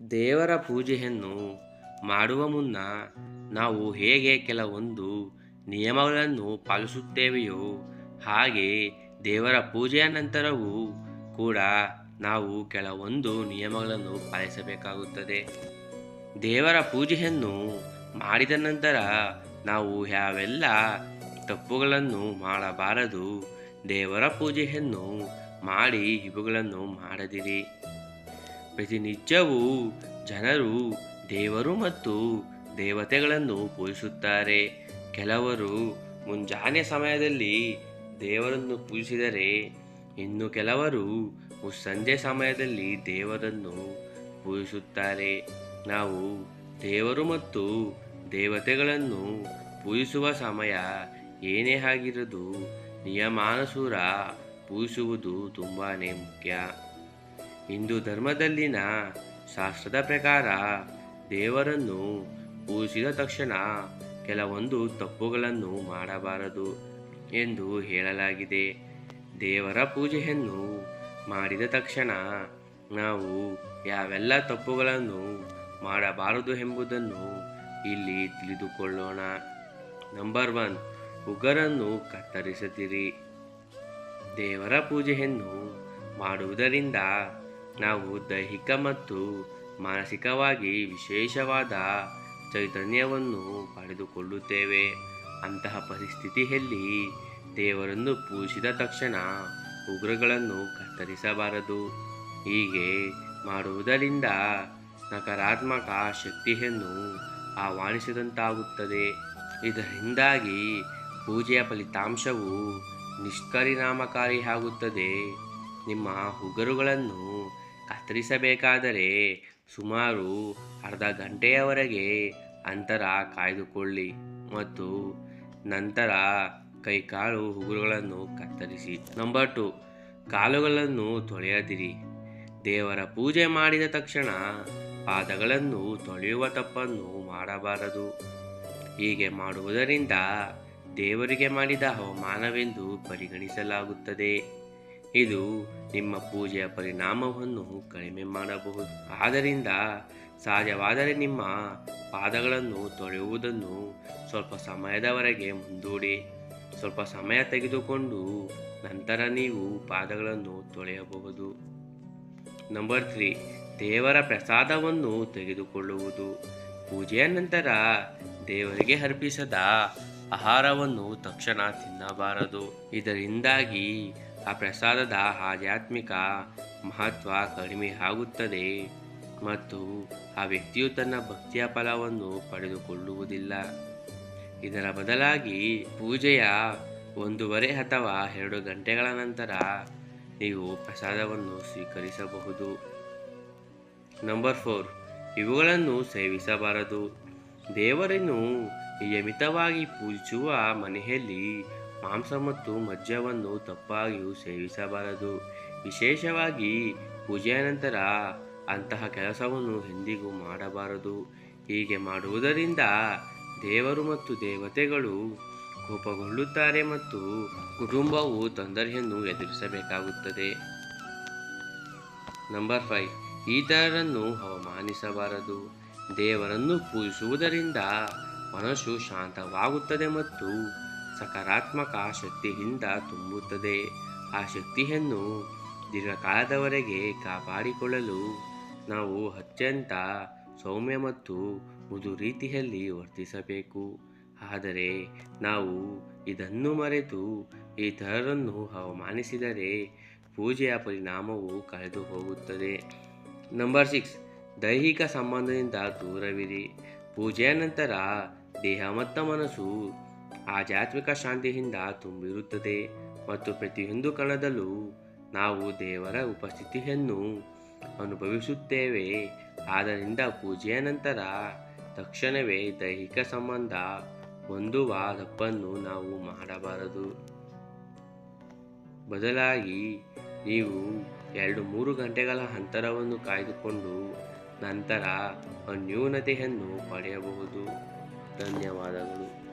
ದೇವರ ಪೂಜೆಯನ್ನು ಮಾಡುವ ಮುನ್ನ ನಾವು ಹೇಗೆ ಕೆಲವೊಂದು ನಿಯಮಗಳನ್ನು ಪಾಲಿಸುತ್ತೇವೆಯೋ ಹಾಗೆ ದೇವರ ಪೂಜೆಯ ನಂತರವೂ ಕೂಡ ನಾವು ಕೆಲವೊಂದು ನಿಯಮಗಳನ್ನು ಪಾಲಿಸಬೇಕಾಗುತ್ತದೆ. ದೇವರ ಪೂಜೆಯನ್ನು ಮಾಡಿದ ನಂತರ ನಾವು ಯಾವೆಲ್ಲ ತಪ್ಪುಗಳನ್ನು ಮಾಡಬಾರದು ದೇವರ ಪೂಜೆಯನ್ನು ಮಾಡಿ ಇವುಗಳನ್ನು ಮಾಡದಿರಿ. ಪ್ರತಿನಿತ್ಯವೂ ಜನರು ದೇವರು ಮತ್ತು ದೇವತೆಗಳನ್ನು ಪೂಜಿಸುತ್ತಾರೆ. ಕೆಲವರು ಮುಂಜಾನೆ ಸಮಯದಲ್ಲಿ ದೇವರನ್ನು ಪೂಜಿಸಿದರೆ, ಇನ್ನು ಕೆಲವರು ಸಂಜೆ ಸಮಯದಲ್ಲಿ ದೇವರನ್ನು ಪೂಜಿಸುತ್ತಾರೆ. ನಾವು ದೇವರು ಮತ್ತು ದೇವತೆಗಳನ್ನು ಪೂಜಿಸುವ ಸಮಯ ಏನೇ ಆಗಿರದು, ನಿಯಮಾನುಸಾರ ಪೂಜಿಸುವುದು ತುಂಬಾ ಮುಖ್ಯ. ಹಿಂದೂ ಧರ್ಮದಲ್ಲಿನ ಶಾಸ್ತ್ರದ ಪ್ರಕಾರ ದೇವರನ್ನು ಪೂಜಿಸಿದ ತಕ್ಷಣ ಕೆಲವೊಂದು ತಪ್ಪುಗಳನ್ನು ಮಾಡಬಾರದು ಎಂದು ಹೇಳಲಾಗಿದೆ. ದೇವರ ಪೂಜೆಯನ್ನು ಮಾಡಿದ ತಕ್ಷಣ ನಾವು ಯಾವೆಲ್ಲ ತಪ್ಪುಗಳನ್ನು ಮಾಡಬಾರದು ಎಂಬುದನ್ನು ಇಲ್ಲಿ ತಿಳಿದುಕೊಳ್ಳೋಣ. ನಂಬರ್ ಒನ್ ಉಗರನ್ನು ಕತ್ತರಿಸದಿರಿ ದೇವರ ಪೂಜೆಯನ್ನು ಮಾಡುವುದರಿಂದ ನಾವು ದೈಹಿಕ ಮತ್ತು ಮಾನಸಿಕವಾಗಿ ವಿಶೇಷವಾದ ಚೈತನ್ಯವನ್ನು ಪಡೆದುಕೊಳ್ಳುತ್ತೇವೆ. ಅಂತಹ ಪರಿಸ್ಥಿತಿಯಲ್ಲಿ ದೇವರನ್ನು ಪೂಜಿಸಿದ ತಕ್ಷಣ ಉಗ್ರಗಳನ್ನು ಕತ್ತರಿಸಬಾರದು. ಹೀಗೆ ಮಾಡುವುದರಿಂದ ನಕಾರಾತ್ಮಕ ಶಕ್ತಿಯನ್ನು ಆಹ್ವಾನಿಸಿದಂತಾಗುತ್ತದೆ. ಇದರಿಂದಾಗಿ ಪೂಜೆಯ ಫಲಿತಾಂಶವು ನಿಷ್ಪರಿಣಾಮಕಾರಿಯಾಗುತ್ತದೆ ನಿಮ್ಮ ಉಗುರುಗಳನ್ನು ಕತ್ತರಿಸಬೇಕಾದರೆ ಸುಮಾರು ಅರ್ಧ ಗಂಟೆಯವರೆಗೆ ಅಂತರ ಕಾಯ್ದುಕೊಳ್ಳಿ ಮತ್ತು ನಂತರ ಕೈಕಾಲು ಉಗುರುಗಳನ್ನು ಕತ್ತರಿಸಿ. ನಂಬರ್ ಟು ಕಾಲುಗಳನ್ನು ತೊಳೆಯದಿರಿ. ದೇವರ ಪೂಜೆ ಮಾಡಿದ ತಕ್ಷಣ ಪಾದಗಳನ್ನು ತೊಳೆಯುವ ತಪ್ಪನ್ನು ಮಾಡಬಾರದು. ಹೀಗೆ ಮಾಡುವುದರಿಂದ ದೇವರಿಗೆ ಮಾಡಿದ ಅವಮಾನವೆಂದು ಪರಿಗಣಿಸಲಾಗುತ್ತದೆ. ಇದು ನಿಮ್ಮ ಪೂಜೆಯ ಪರಿಣಾಮವನ್ನು ಕಡಿಮೆ ಮಾಡಬಹುದು. ಆದ್ದರಿಂದ ಸಹಜವಾದರೆ ನಿಮ್ಮ ಪಾದಗಳನ್ನು ತೊಳೆಯುವುದನ್ನು ಸ್ವಲ್ಪ ಸಮಯದವರೆಗೆ ಮುಂದೂಡಿ. ಸ್ವಲ್ಪ ಸಮಯ ತೆಗೆದುಕೊಂಡು ನಂತರ ನೀವು ಪಾದಗಳನ್ನು ತೊಳೆಯಬಹುದು. ನಂಬರ್ ತ್ರೀ ದೇವರ ಪ್ರಸಾದವನ್ನು ತೆಗೆದುಕೊಳ್ಳುವುದು. ಪೂಜೆಯ ನಂತರ ದೇವರಿಗೆ ಅರ್ಪಿಸದ ಆಹಾರವನ್ನು ತಕ್ಷಣ ತಿನ್ನಬಾರದು. ಇದರಿಂದಾಗಿ ಆ ಪ್ರಸಾದದ ಆಧ್ಯಾತ್ಮಿಕ ಮಹತ್ವ ಕಡಿಮೆ ಆಗುತ್ತದೆ ಮತ್ತು ಆ ವ್ಯಕ್ತಿಯು ತನ್ನ ಭಕ್ತಿಯ ಫಲವನ್ನು ಪಡೆದುಕೊಳ್ಳುವುದಿಲ್ಲ. ಇದರ ಬದಲಾಗಿ ಪೂಜೆಯ ಒಂದೂವರೆ ಅಥವಾ ಎರಡು ಗಂಟೆಗಳ ನಂತರ ನೀವು ಪ್ರಸಾದವನ್ನು ಸ್ವೀಕರಿಸಬಹುದು. ನಂಬರ್ ಫೋರ್, ಇವುಗಳನ್ನು ಸೇವಿಸಬಾರದು. ದೇವರನ್ನು ನಿಯಮಿತವಾಗಿ ಪೂಜಿಸುವ ಮನೆಯಲ್ಲಿ ಮಾಂಸ ಮತ್ತು ಮಜ್ಜವನ್ನು ತಪ್ಪಾಗಿಯೂ ಸೇವಿಸಬಾರದು. ವಿಶೇಷವಾಗಿ ಪೂಜೆಯ ನಂತರ ಅಂತಹ ಕೆಲಸವನ್ನು ಎಂದಿಗೂ ಮಾಡಬಾರದು. ಹೀಗೆ ಮಾಡುವುದರಿಂದ ದೇವರು ಮತ್ತು ದೇವತೆಗಳು ಕೋಪಗೊಳ್ಳುತ್ತಾರೆ ಮತ್ತು ಕುಟುಂಬವು ತೊಂದರೆಯನ್ನು ಎದುರಿಸಬೇಕಾಗುತ್ತದೆ. ನಂಬರ್ ಫೈವ್ ಇತರರನ್ನು ಅವಮಾನಿಸಬಾರದು. ದೇವರನ್ನು ಪೂಜಿಸುವುದರಿಂದ ಮನಸ್ಸು ಶಾಂತವಾಗುತ್ತದೆ ಮತ್ತು ಸಕಾರಾತ್ಮಕ ಶಕ್ತಿಯಿಂದ ತುಂಬುತ್ತದೆ. ಆ ಶಕ್ತಿಯನ್ನು ದೀರ್ಘಕಾಲದವರೆಗೆ ಕಾಪಾಡಿಕೊಳ್ಳಲು ನಾವು ಅತ್ಯಂತ ಸೌಮ್ಯ ಮತ್ತು ಮೃದು ರೀತಿಯಲ್ಲಿ ವರ್ತಿಸಬೇಕು. ಆದರೆ ನಾವು ಇದನ್ನು ಮರೆತು ಇತರರನ್ನು ಅವಮಾನಿಸಿದರೆ ಪೂಜೆಯ ಪರಿಣಾಮವು ಕಳೆದು ಹೋಗುತ್ತದೆ. ನಂಬರ್ ಸಿಕ್ಸ್ ದೈಹಿಕ ಸಂಬಂಧದಿಂದ ದೂರವಿರಿ. ಪೂಜೆಯ ನಂತರ ದೇಹ ಮತ್ತು ಮನಸ್ಸು ಆಧ್ಯಾತ್ಮಿಕ ಶಾಂತಿಯಿಂದ ತುಂಬಿರುತ್ತದೆ ಮತ್ತು ಪ್ರತಿಯೊಂದು ಕಣದಲ್ಲೂ ನಾವು ದೇವರ ಉಪಸ್ಥಿತಿಯನ್ನು ಅನುಭವಿಸುತ್ತೇವೆ. ಆದ್ದರಿಂದ ಪೂಜೆಯ ನಂತರ ತಕ್ಷಣವೇ ದೈಹಿಕ ಸಂಬಂಧ ಹೊಂದುವ ತಪ್ಪನ್ನು ನಾವು ಮಾಡಬಾರದು. ಬದಲಾಗಿ ನೀವು ಎರಡು ಮೂರು ಗಂಟೆಗಳ ಅಂತರವನ್ನು ಕಾಯ್ದುಕೊಂಡು ನಂತರ ಅನ್ಯೂನತೆಯನ್ನು ಪಡೆಯಬಹುದು. ಧನ್ಯವಾದಗಳು.